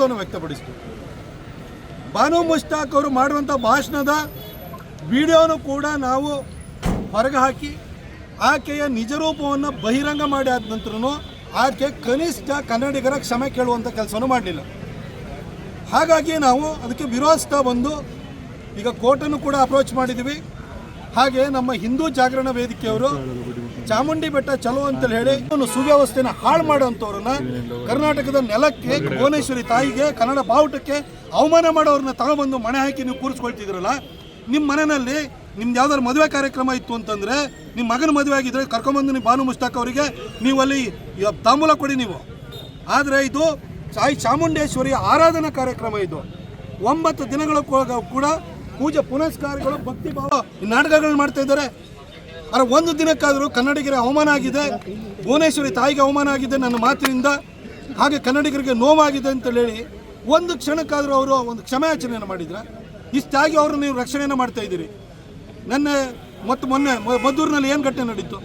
ವಿಷಾದವನ್ನು ವ್ಯಕ್ತಪಡಿಸಿತು. ಬಾನು ಮುಷ್ತಾಕ್ ಅವರು ಮಾಡುವಂಥ ಭಾಷಣದ ವಿಡಿಯೋನು ಕೂಡ ನಾವು ಹೊರಗೆ ಹಾಕಿ ಆಕೆಯ ನಿಜರೂಪವನ್ನು ಬಹಿರಂಗ ಮಾಡಿ ಆದ ನಂತರನೂ ಆಕೆ ಕನಿಷ್ಠ ಕನ್ನಡಿಗರ ಕ್ಷಮೆ ಕೇಳುವಂಥ ಕೆಲಸವನ್ನು ಮಾಡಲಿಲ್ಲ. ಹಾಗಾಗಿ ನಾವು ಅದಕ್ಕೆ ವಿರೋಧಿಸ್ತಾ ಬಂದು ಈಗ ಕೋರ್ಟನ್ನು ಕೂಡ ಅಪ್ರೋಚ್ ಮಾಡಿದ್ದೀವಿ ಹಾಗೆ ನಮ್ಮ ಹಿಂದೂ ಜಾಗರಣ ವೇದಿಕೆಯವರು ಚಾಮುಂಡಿ ಬೆಟ್ಟ ಚಲೋ ಅಂತ ಹೇಳಿ ಸುವ್ಯವಸ್ಥೆನ ಹಾಳು ಮಾಡುವಂತವ್ರನ್ನ ಕರ್ನಾಟಕದ ನೆಲಕ್ಕೆ, ಭುವನೇಶ್ವರಿ ತಾಯಿಗೆ, ಕನ್ನಡ ಬಾವುಟಕ್ಕೆ ಅವಮಾನ ಮಾಡೋರನ್ನ ತಗೊಬಂದು ಮಣೆ ಹಾಕಿ ನೀವು ಕೂರಿಸ್ಕೊಳ್ತಿದ್ರಲ್ಲ ನಿಮ್ಮ ಮನೆಯಲ್ಲಿ ನಿಮ್ದು ಯಾವ್ದಾದ್ರು ಮದುವೆ ಕಾರ್ಯಕ್ರಮ ಇತ್ತು ಅಂತಂದ್ರೆ ನಿಮ್ಮ ಮಗನ ಮದುವೆ ಆಗಿದ್ರೆ ಕರ್ಕೊಂಬಂದು ನೀವು ಭಾನು ಮುಷ್ತಾಕ್ ಅವರಿಗೆ ನೀವು ಅಲ್ಲಿ ತಾಂಬೂಲ ಕೊಡಿ ನೀವು. ಆದರೆ ಇದು ಸಾಯಿ ಚಾಮುಂಡೇಶ್ವರಿ ಆರಾಧನಾ ಕಾರ್ಯಕ್ರಮ ಇದು. ಒಂಬತ್ತು ದಿನಗಳ ಕೂಡ ಪೂಜೆ ಪುನಸ್ಕಾರಗಳು ಭಕ್ತಿ ಭಾವ ಈ ನಾಟಕಗಳು ಮಾಡ್ತಾ ಇದ್ದಾರೆ. ಆದರೆ ಒಂದು ದಿನಕ್ಕಾದರೂ ಕನ್ನಡಿಗರ ಅವಮಾನ ಆಗಿದೆ. ಭುವನೇಶ್ವರಿ ತಾಯಿಗೆ ಅವಮಾನ ಆಗಿದೆ ನನ್ನ ಮಾತಿನಿಂದ. ಹಾಗೆ ಕನ್ನಡಿಗರಿಗೆ ನೋವಾಗಿದೆ ಅಂತ ಹೇಳಿ ಒಂದು ಕ್ಷಣಕ್ಕಾದರೂ ಅವರು ಒಂದು ಕ್ಷಮೆಯಾಚನೆಯನ್ನು ಮಾಡಿದ್ರೆ? ಇಷ್ಟಾಗಿ ಅವರು ನೀವು ರಕ್ಷಣೆಯನ್ನು ಮಾಡ್ತಾ ಇದ್ದೀರಿ. ನನ್ನ ಮತ್ತು ಮೊನ್ನೆ ಮದ್ದೂರಿನಲ್ಲಿ ಏನು ಘಟನೆ ನಡೀತು?